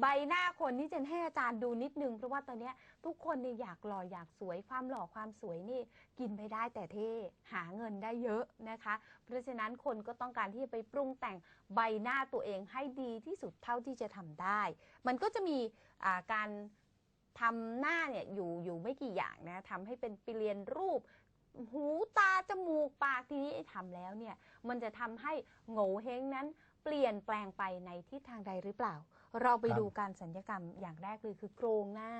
ใบหน้าคนที่เจนให้อาจารย์ดูนิดนึง เพราะว่าตอนเนี้ยทุกคนเนี่ยอยากหล่ออยากสวยความหล่อความสวยนี่กินไม่ได้แต่เท่หาเงินได้เยอะนะคะ เพราะฉะนั้นคนก็ต้องการที่จะไปปรุงแต่งใบหน้าตัวเองให้ดีที่สุดเท่าที่จะทำได้ มันก็จะมีอ่าการทำหน้าเนี่ยอยู่อยู่ไม่กี่อย่างนะทำให้เป็นเปลี่ยนรูปหูตาจมูกปากทีนี้ทำแล้วเนี่ย มันจะทำให้โง่เฮงนั้นเปลี่ยนแปลงไปในทิศทางใดหรือเปล่า เราไปครับดูการสัญญกรรมอย่างแรกเลยคือโครงหน้า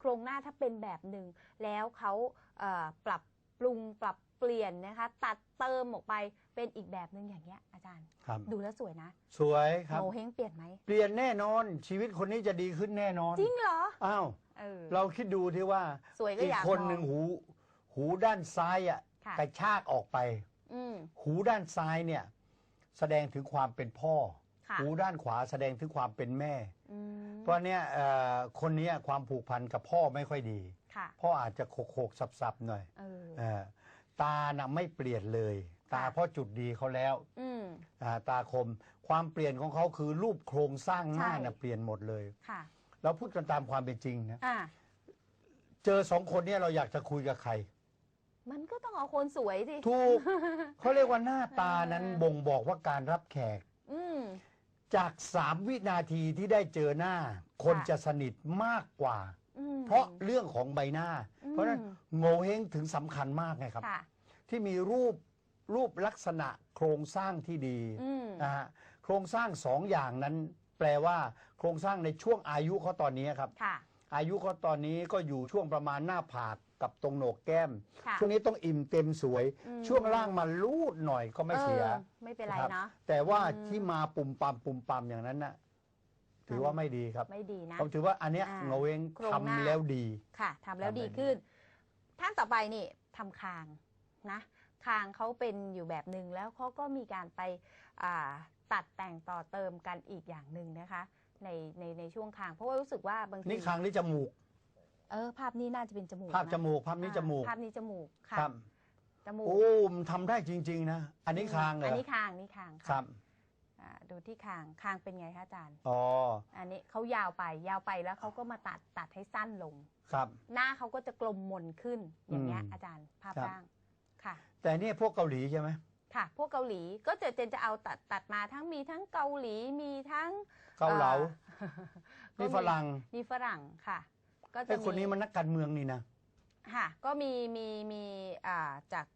โครงหน้าถ้าเป็นแบบหนึ่งแล้วเขาเอ่อปรับปรุงปรับเปลี่ยนนะคะ ตัดเติมออกไปเป็นอีกแบบหนึ่งอย่างเงี้ยอาจารย์ ครับ ดูแล้วสวยนะสวยครับ โง่เฮงเปลี่ยนไหมเปลี่ยนแน่นอนชีวิตคนนี้จะดีขึ้นแน่นอนจริงเหรออ้าวเออ เราคิดดูที่ว่าสวยก็อีอกยากคนลองหนึ่งหู หูด้านซ้ายอะค่ะ กระชากออกไป อืม หูด้านซ้ายเนี่ย แสดงถึงความเป็นพ่อ ค่ะหูด้านขวาแสดงถึงความเป็นแม่ อืมเพราะเนี่ยเอ่อคนเนี้ยความผูกพันกับพ่อไม่ค่อยดี ค่ะพ่ออาจจะโขกโขกๆสับๆหน่อยเออ เออตาน่ะไม่เปลี่ยนเลย ตาค่ะเพ่อจุดดีเขาแล้วอืม อ่าตาคม ความเปลี่ยนของเขาคือรูปโครงสร้างหน้าใช่น่ะเปลี่ยนหมดเลย ค่ะ เราพูดกันตามความเป็นจริงนะอะ เจอสองคนเนี้เราอยากจะคุยกับใคร มันก็ต้องเอาคนสวยสิถูก เขาเรียกว่าหน้าตานั้นเออบ่งบอกว่าการรับแขก อืม จากสามวินาทีที่ได้เจอหน้า คนค่ะ จะสนิทมากกว่า อืม เพราะเรื่องของใบหน้า อืม เพราะฉะนั้นโงเฮงถึงสำคัญมากไงครับ ค่ะ ที่มีรูปรูปลักษณะโครงสร้างที่ดีอืม นะฮะโครงสร้างสองอย่างนั้น แปลว่า โครงสร้างในช่วงอายุเขาตอนนี้ครับ ค่ะ อายุเขาตอนนี้ก็อยู่ช่วงประมาณหน้าผาก กับตรงโหนกแก้ม ค่ะช่วงนี้ต้องอิ่มเต็มสวย อืม ช่วงล่างมาลูดหน่อยก็ไม่เสีย ออไม่เป็นไรครับ เนาะ แต่ว่าอืม ที่มาปุ่มปั๊มปุ่มปั๊มอย่างนั้นน่ะถือว่าไม่ดีครับไม่ดีนะ ผมถือว่าอันเนี้ยอ่าเงาเองโครงหน้า ทำแล้วดี ค่ะทำแล้วทำได้ดีดี ขึ้น ท่านต่อไปนี่ทำคางนะคางเขาเป็นอยู่แบบหนึ่งแล้วเขาก็มีการไปอ่าตัดแต่งต่อเติมกันอีกอย่างหนึ่งนะคะ ในในในช่วงคาง เพราะว่ารู้สึกว่าบางทีนี่คางนี่จมูก เออ ภาพนี้น่าจะเป็นจมูกภาพนะจมูกภาพนี้อ่าจมูกภาพนี้จมูกค่ะครับจมูกโอ้มันทำได้จริง ๆ นะ อันนี้คางเหรอัอนนี้คางนี่คางครัค่ะบอ่าดูที่คางคางเป็นไงคะอาจารย์ อ๋ออันนี้เขายาวไปยาวไปแล้วเขาก็มาตัดตัดให้สั้นลง ครับ หน้าเขาก็จะกลมมนขึ้นอย่างเงี้ยอืมอาจารย์ภาพครับ ร่างค่ะ แต่เนี่ยพวกเกาหลีใช่ไหม ค่ะ พวกเกาหลีก็จะเจนจะเอาตัดตัดมาทั้งมีทั้งเกาหลีมีทั้งเกาเหลาอ่อ นี่ก็มีฝรั่ง มีฝรั่งค่ะ ก็จะไอ้คนนี้มันนักการเมืองนี่นะค่ะก็มีมีมีอ่าจาก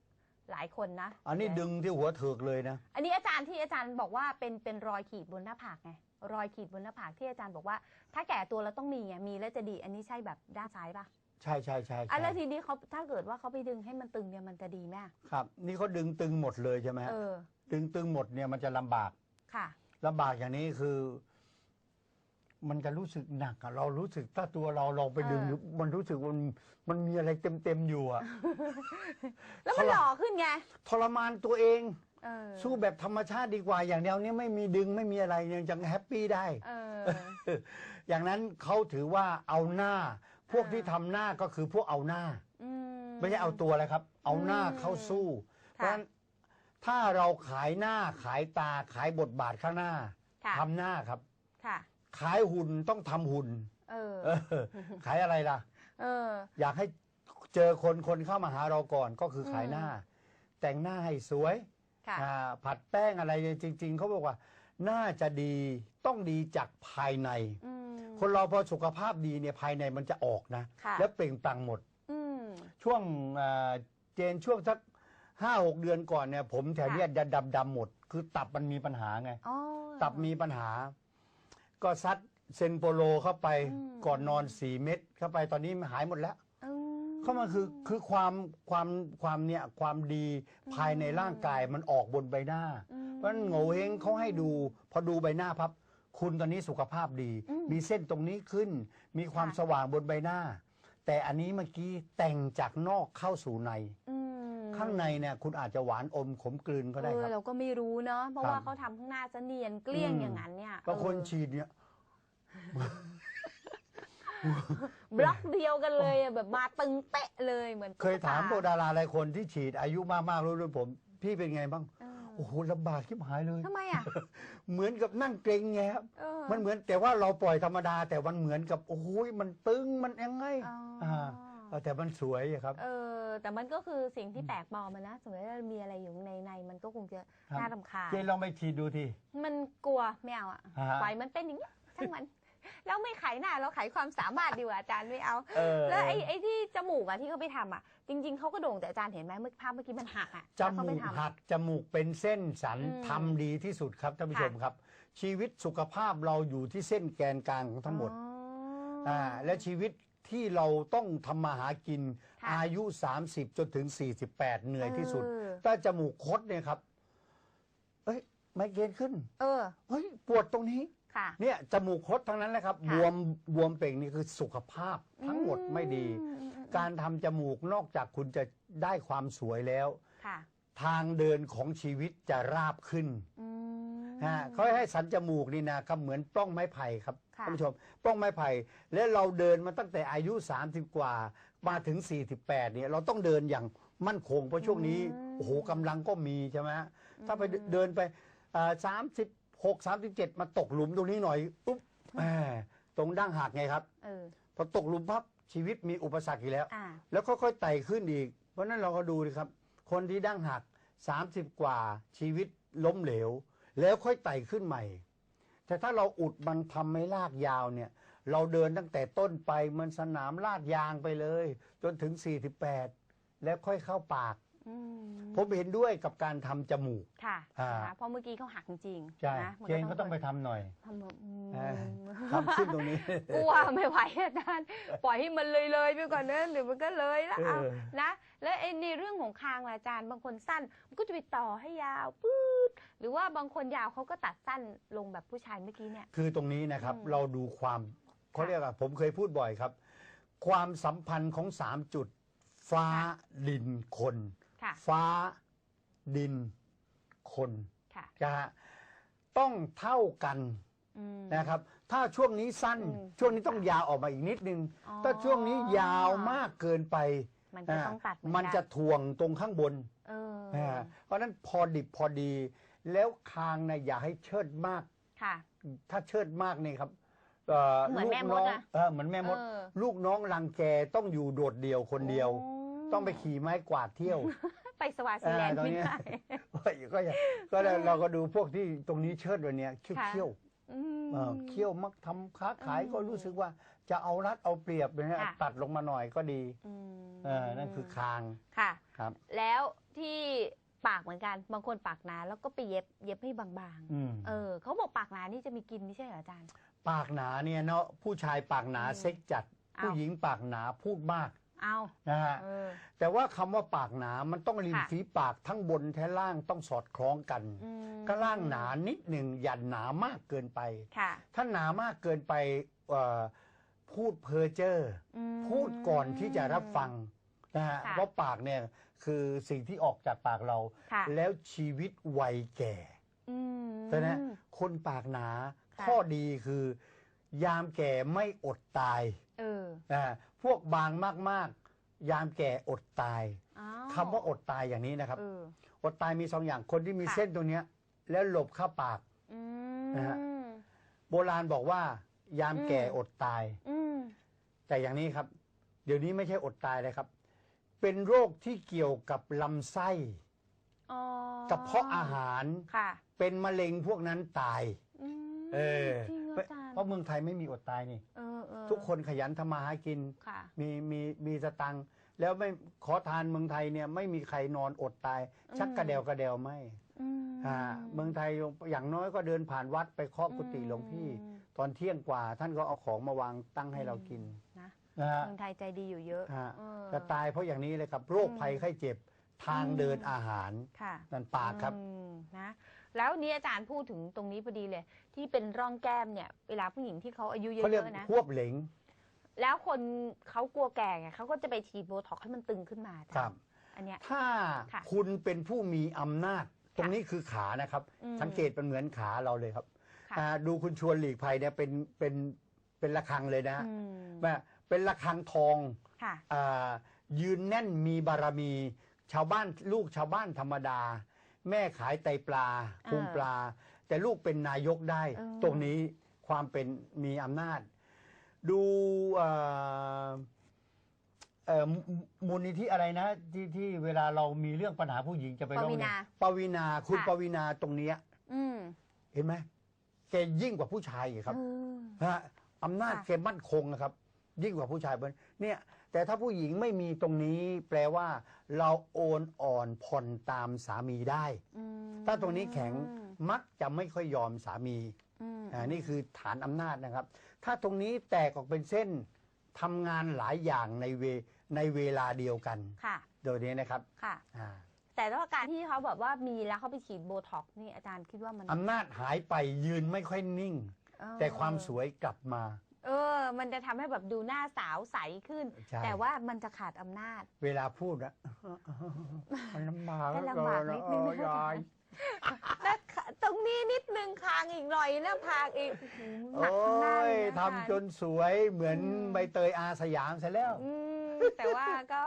หลายคนนะอันนี้ดึงที่หัวเถิกเลยนะ อันนี้อาจารย์ที่อาจารย์บอกว่าเป็นเป็นรอยขีดบนหน้าผากไงรอยขีดบนหน้าผากที่อาจารย์บอกว่า ถ้าแก่ตัวแล้วต้องมีไงมีแล้วจะดี อันนี้ใช่แบบด้านซ้ายปะใช่ใช่ใช่อะใช่แล้วทีนี้เขาถ้าเกิดว่าเขาไปดึงให้มันตึงเนี่ยมันจะดีไหมครับ นี่เขาดึงตึงหมดเลยใช่ไหมฮะเออดึงตึงหมดเนี่ยมันจะลำบากค่ะ ลำบากอย่างนี้คือ มันจะรู้สึกหนักอะเรารู้สึกถ้าตัวเราลองไปดึงเออ มันรู้สึกมันมันมีอะไรเต็มเต็มๆอยู่อะแล้วมันเขาหละล่อขึ้นไงทรมานตัวเอง เออสู้แบบธรรมชาติดีกว่าอย่างเดียวนี้ไม่มีดึงไม่มีอะไรยังจะแฮปปี้ได้ เออ อย่างนั้นเขาถือว่าเอาหน้า พวกอ่า ที่ทำหน้าก็คือพวกเอาหน้า อื ไม่ใช่เอาตัวเลยครับ เอาหน้าอืมเข้าสู้ เพราะค่ะฉะนั้นถ้าเราขายหน้าขายตาขายบทบาทข้างหน้าค่ะ ทำหน้าครับ ค่ะ ขายหุ่นต้องทำหุ่นเออ เออ ขายอะไรล่ะ เออ อยากให้เจอคนคนเข้ามาหาเราก่อนก็คือขายหน้า แต่งหน้าให้สวยค่ะ อ่าผัดแป้งอะไรเนี่ยจริง ๆเขาบอกว่า น่าจะดีต้องดีจากภายใน อืม คนเราพอสุขภาพดีเนี่ยภายในมันจะออกนะ ค่ะ แล้วเปล่งปลั่งหมด อืม ช่วงอ่าเจนช่วงสักห้าหกเดือนก่อนเนี่ยผมแถวเนี้ยจะดำดำๆหมด คือตับมันมีปัญหาไง อ๋อ ตับมีปัญหา ก็ซัดเซนโปโลเข้าไปอืม ก่อนนอนสี่เม็ดเข้าไปตอนนี้มันหายหมดแล้ว อืม เข้ามาคือคือความความความเนี่ยความดีภายในร่างกายมันออกบนใบหน้า อืมเพราะฉะนั้นโงเฮงเขาให้ดู พอดูใบหน้าพับ คุณตอนนี้สุขภาพดี อืมมีเส้นตรงนี้ขึ้น มีความค่ะ สว่างบนใบหน้า แต่อันนี้เมื่อกี้แต่งจากนอกเข้าสู่ใน อืม ข้างในเนี่ยคุณอาจจะหวานอมขมกลืนก็ได้เอคอรับ เราก็ไม่รู้เนาะเพราะครับว่าเขาทำข้างหน้าจะเนียนเกลี้ยงอืม อย่างนั้นเนี่ยบางคนเออฉีดเนี่ย บล็อกเดียวกันเลยอะแบบมาตึงเป๊ะเลยเหมือนเคยถามพวกตุ๊กตดาราหลายคนที่ฉีดอายุมากๆรู้ด้วยผม พี่เป็นไงบ้าง เออโอ้โหลำบากชิบหายเลย ทำไมอะเหมือนกับนั่งเกรงไงครับเออมันเหมือนแต่ว่าเราปล่อยธรรมดา แต่มันเหมือนกับโอ้โหมันตึงมันยังไง อ๋ออา เออแต่มันสวยอะครับ เออแต่มันก็คือสิ่งที่แปลกปลอมมันนะสมมติว่ามีอะไรอยู่ในในมันก็คงจะครับ น่ารำคาญเจนลองไปฉีดดูที มันกลัวไม่เอาอะฮะ ปล่อยมันเป็นอย่างนี้ช่างมันแล้วไม่ไขหน้าเราไขความสามารถดีกว่าอาจารย์ไม่เอา เออแล้วไอ้ไอ้ที่จมูกอะที่เขาไปทำอะจริง ๆเขาก็โด่งแต่อาจารย์เห็นไหมเมื่อภาพเมื่อกี้มันหักอะจแล้วเขามูไปกทำ หักจมูกเป็นเส้นสันอืมทำดีที่สุดครับท่านผู้ค่ะ ชมครับ ชีวิตสุขภาพเราอยู่ที่เส้นแกนกลางของทั้งหมดอ๋อออ่าและชีวิต ที่เราต้องทำมาหากินค่ะอายุ 30 จนถึง 48 เหนื่อยที่สุด เออ ถ้าจมูกคดเนี่ยครับ เอ้ย ไมเกรนขึ้น เออเฮ้ย ปวดตรงนี้ ค่ะ เนี่ยจมูกคดทั้งนั้นแหละครับ ค่ะบวมบวมเป่งนี่คือสุขภาพทั้งหมดไม่ดี อืมอืมอืม การทำจมูกนอกจากคุณจะได้ความสวยแล้ว ค่ะทางเดินของชีวิตจะราบขึ้นอืมฮะเขาให้สันจมูกนี่นะครับเหมือนปล้องไม้ไผ่ครับค่ะท่านผู้ชมปล้องไม้ไผ่และเราเดินมาตั้งแต่อายุ 30 กว่า มาถึง 48เนี่ยเราต้องเดินอย่างมั่นคงเพราะช่วงนี้โอ้โหกำลังก็มีใช่ไหมฮะถ้าไปเดินไปสามสิบหกสามสิบเจ็ดมาตกหลุมตรงนี้หน่อยอุ๊บแหมตรงดั้งหักไงครับเออพอตกหลุมพับชีวิตมีอุปสรรคอีกแล้วอ่าแล้วค่อยๆไต่ขึ้นอีก เพราะฉะนั้นเราก็ดูดิครับ คนที่ดั้งหัก 30 กว่าชีวิตล้มเหลว แล้วค่อยไต่ขึ้นใหม่ แต่ถ้าเราอุดมันทำไม่ลากยาวเนี่ย เราเดินตั้งแต่ต้นไปมันสนามลาดยางไปเลย จนถึง 48 แล้วค่อยเข้าปาก ผมเห็นด้วยกับการทำจมูก ค่ะอ่า นะคะเพราะเมื่อกี้เขาหักจริงๆใช่นะมันเจนก็ต้องไปทำหน่อยทำแบบอืม เออทำขึ้นตรงนี้ กลัวไม่ไหวอาจารย์ปล่อยให้มันเลยเลยๆไปก่อนเนอะเดี๋ยวมันก็เลยละเอาเออ นะ แล้วไอ้ในเรื่องของคางล่ะอาจารย์บางคนสั้นมันก็จะไปต่อให้ยาวปื๊ดหรือว่าบางคนยาวเขาก็ตัดสั้นลงแบบผู้ชายเมื่อกี้เนี่ย คือตรงนี้นะครับ อืม เราดูความเขาค่ะเรียกว่าผมเคยพูดบ่อยครับ ความสัมพันธ์ของสามจุด ฟ้าค่ะดินคนค่ะ ฟ้า ดิน คนค่ะนะฮะต้องเท่ากันอืมนะครับ ถ้าช่วงนี้สั้นอืมช่วงนี้ต้องยาวออกมาอีกนิดนึงอ๋อถ้าช่วงนี้ยาวมากเกินไป มันก็ต้องตัดเหมันกัจะถ่วงตรงข้างบนเออนะฮะเพราะฉะนั้นพอดิบพอดี แล้วคางนะอย่าให้เชิดมากค่ะถ้าเชิดมากนี่ครับเอ่อเหมือนลูกแม่มน้ดองอะเออเหมือนแม่มดเออลูกน้องรังแกต้องอยู่โดดเดี่ยวคนเดียวโต้องไปขี่ไม้กวาดเที่ยว ไปสวาซีแลนด์อ่าตรงไม่เนี้ยได้ก็อย่างก็เราเราก็ดูพวกที่ตรงนี้เชิดวันเนี้ยเขี้ยวค่ะเขี้ยวอืมเออเขี้ยวมักทำค้าขายอืมก็รู้สึกว่าจะเอารัดเอาเปรียบนะฮะค่ะตัดลงมาหน่อยก็ดีอืมเออนั่นคือคางค่ะครับ แล้วที่ปากเหมือนกันบางคนปากหนาแล้วก็ไปเย็บเย็บให้บางอืมๆเออเขาบอกปากหนานี่จะมีกินไม่ใช่เหรออาจารย์ ปากหนาเนี่ยเนาะผู้ชายปากหนาอืมเซ็กจัดเอาผู้หญิงปากหนาพูดมาก เอานะฮะเออ แต่ว่าคำว่าปากหนามันต้องริมค่ะ ฝีปากทั้งบนแท้ล่างต้องสอดคล้องกัน อืมก็ล่างหนานิดหนึ่งอย่าหนามากเกินไป ค่ะถ้าหนามากเกินไปเอ่อพูดเพ้อเจ้ออืม พูดก่อนที่จะรับฟังนะฮะค่ะ เพราะปากเนี่ยคือสิ่งที่ออกจากปากเรา ค่ะแล้วชีวิตวัยแก่อืมแต่นะคนปากหนาค่ะ ข้อดีคือ ยามแก่ไม่อดตายเออนะฮะพวกบางมากๆ ยามแก่อดตายอ้วคำว่าอดตายอย่างนี้นะครับ เออ อดตายมีสองอย่างคนที่มีค่ะ เส้นตรงเนี้ย แล้วหลบเข้าปาก อืนะฮะมโบราณบอกว่า ยามแก่อืม อดตาย อืมแต่อย่างนี้ครับ เดี๋ยวนี้ไม่ใช่อดตายเลยครับ เป็นโรคที่เกี่ยวกับลำไส้อ๋อกระเพาะอาหาร ค่ะเป็นมะเร็งพวกนั้นตายอืมเออจริงเหรออาจารย์เพราะเมืองไทยไม่มีอดตายนี่ เออเออ ทุกคนขยันทำมาหากิน ค่ะ มีมีมีสตังค์แล้วไม่ขอทานเมืองไทยเนี่ยไม่มีใครนอนอดตาย ชักกระเดวกระเดวไม่อืม อ่าเมืองไทยอย่างน้อยก็เดินผ่านวัดไปเคาะกุฏิหลวงพี่ อืม ตอนเที่ยงกว่าท่านก็เอาของมาวางตั้งให้เรากินนะนะฮะ เมืองไทยใจดีอยู่เยอะฮะเออจะตายเพราะอย่างนี้เลยครับ โรคภัยไข้เจ็บทางอืมเดินอาหารค่ะนั่นปากครับ อืมนะ แล้วนี้อาจารย์พูดถึงตรงนี้พอดีเลย ที่เป็นร่องแก้มเนี่ย เวลาผู้หญิงที่เขาอายุเยเขาเรียกอะๆนะ ควบเหลงแล้วคนเขากลัวแก่ไงเขาก็จะไปฉีดโบท็อกซ์ให้มันตึงขึ้นมาอาจาครัรบย์อันเนี้ย ถ้าค่ะคุณเป็นผู้มีอำนาจ ตรงนี้คือขานะครับ อืมสังเกตเป็นเหมือนขาเราเลยครับค่ะ อ่าดูคุณชวนหลีกภัยเนี่ยเป็นเป็นเป็นระฆังเลยนะอืมแม่เป็นระฆังทองค่ะ อายืนแน่นมีบารมี ชาวบ้านลูกชาวบ้านธรรมดา แม่ขายไตปลาพุงปลา แต่ลูกเป็นนายกได้เออตรงนี้ความเป็นมีอำนาจดูเอ่อเอ่อมูมูลนิธิอะไรนะ ที่ที่เวลาเรามีเรื่องปัญหาผู้หญิงจะไปร้องปวีเรียนานปวีนาคุณค่ะปวีนาตรงเนี้ยอืมเห็นไหมแกยิ่งกว่าผู้ชายอีกครับเออฮะอำนาจค่ะแกมั่นคงนะครับ ยิ่งกว่าผู้ชายเบิ้ลเนี่ย แต่ถ้าผู้หญิงไม่มีตรงนี้แปลว่า เราโอนอ่อนผ่อนตามสามีได้ อืมถ้าตรงนี้แข็งมักจะไม่ค่อยยอมสามีอืมอ่านี่คือฐานอำนาจนะครับ ถ้าตรงนี้แตกออกเป็นเส้นทำงานหลายอย่างในเวในเวลาเดียวกัน ค่ะโดยนี้นะครับค่ะ อ่าแต่ถ้าการที่เขาแบบว่ามีแล้วเขาไปฉีดโบท็อกซ์นี่อาจารย์คิดว่ามันอำนาจหายไปยืนไม่ค่อยนิ่ง เออแต่ความสวยกลับมา เออ มันจะทำให้แบบดูหน้าสาวใสขึ้น ใช่ แต่ว่ามันจะขาดอำนาจ เวลาพูดนะมันลำบากให้ลำบากนิดนึงโอ้ยยายนะตรงนี้นิดนึงคางอีกหน่อยนะพางอีกโอ้โหหนักโอ้ข้างหน้ายเลยนะทำจนสวยเหมือนอืมใบเตยอาสยามเสร็จแล้ว อืมแต่ว่าก็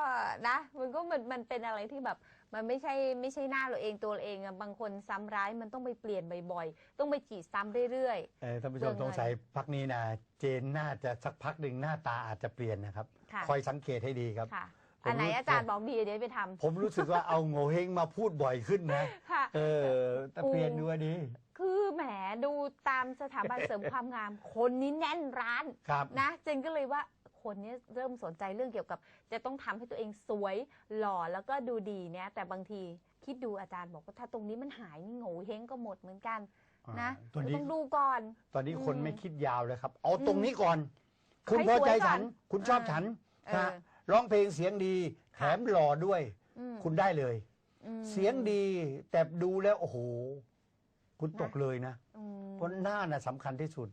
นะ มันก็มันมันเป็นอะไรที่แบบ มันไม่ใช่ไม่ใช่หน้าเราเองตัวเราเองอะบางคนซ้ำร้ายมันต้องไปเปลี่ยนบ่อยๆ ต้องไปฉีดซ้ำเรื่อย เออท่านผู้ชเรื่มองสงสัยพักนี้นะเจนน่าจะสักพักหนึ่งหน้าตาอาจจะเปลี่ยนนะครับๆค่ะคอยสังเกตให้ดีครับค่ะ ผมอันไหนรู้อาจารย์บอกดีเดี๋ยวไปทำ ผมรู้สึกว่าเอาโงเฮงมาพูดบ่อยขึ้นนะ ค่ะ เออแต่เปลี่ยนดูดีคือแหมดูตามสถาบันเสริมความงาม คนนี้แน่นร้านครับ นะเจนก็เลยว่า คนเนี้เริ่มสนใจเรื่องเกี่ยวกับ จะต้องทำให้ตัวเองสวยหล่อแล้วก็ดูดีเนี่ยแต่บางทีคิดดูอาจารย์บอกว่าถ้าตรงนี้มันหายนี่โง่เฮงก็หมดเหมือนกันนะตัวนี้ต้องดูก่อน ตอนนี้คนอืมไม่คิดยาวเลยครับ เอาตรงนี้ก่อน คุณให้พอใจสวยก่อนฉัน คุณชอบเออฉันเออนะร้องเพลงเสียงดี แถมหล่อด้วยอืมคุณได้เลยอืมเสียงดีแต่ดูแล้วโอ้โห คุณนะตกเลยนะอืมเพราะหน้าน่ะสำคัญที่สุด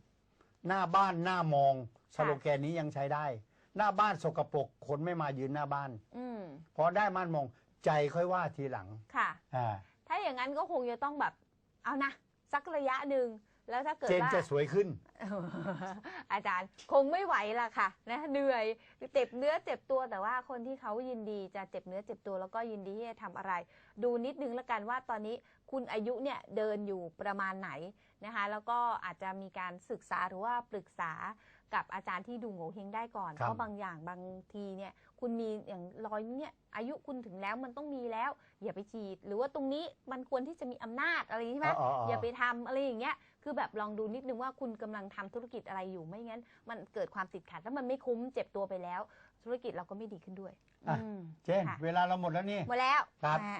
หน้าบ้านหน้ามอง สโลแกนนี้ยังใช้ได้ หน้าบ้านสกปรกคนไม่มายืนหน้าบ้านอืมพอได้ม่านมองใจค่อยว่าทีหลังค่ะ อ่าถ้าอย่างนั้นก็คงจะต้องแบบ เอานะ สักระยะหนึ่งแล้วถ้าเกิดเจนว่า จะสวยขึ้น อาจารย์คงไม่ไหวละค่ะนะเหนื่อยเจ็บเนื้อเจ็บตัวแต่ว่าคนที่เขายินดีจะเจ็บเนื้อเจ็บตัวแล้วก็ยินดีที่จะทำอะไร ดูนิดนึงแล้วกันว่าตอนนี้ คุณอายุเนี่ยเดินอยู่ประมาณไหนนะคะแล้วก็อาจจะมีการศึกษาหรือว่าปรึกษากับอาจารย์ที่ดูโงเฮงได้ก่อนครับเพราะบางอย่างบางทีเนี่ยคุณมีอย่างรอยเนี่ยอายุคุณถึงแล้วมันต้องมีแล้ว อย่าไปฉีด หรือว่าตรงนี้มันควรที่จะมีอำนาจอะไรอย่างนี้ใช่ไหมอ๋ออ๋ออ๋ออย่าไปทำอะไรอย่างเงี้ยคือแบบลองดูนิดนึงว่าคุณกำลังทำธุรกิจอะไรอยู่ไม่งั้น มันเกิดความติดขัดแล้วมันไม่คุ้มเจ็บตัวไปแล้ว ธุรกิจเราก็ไม่ดีขึ้นด้วยอะอืมเจนค่ะเวลาเราหมดแล้วนี่หมดแล้วครับอ่า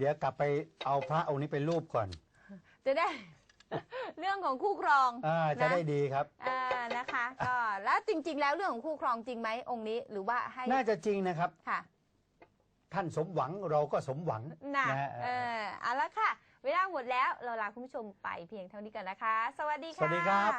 เดี๋ยวกลับไปเอาพระองค์นี้ไปรูปก่อนจะได้ เรื่องของคู่ครองอ่าจะนะได้ดีครับ อ่านะคะก็แล้วจริง ๆ แล้วเรื่องของคู่ครองจริงไหมองค์นี้หรือว่าให้น่าจะจริงนะครับ ค่ะ ท่านสมหวังเราก็สมหวังน่ะนะฮะเออเอาละค่ะ เวลาหมดแล้วเราลาคุณผู้ชมไปเพียงเท่านี้กันนะคะ สวัสดีค่ะ สวัสดีครับ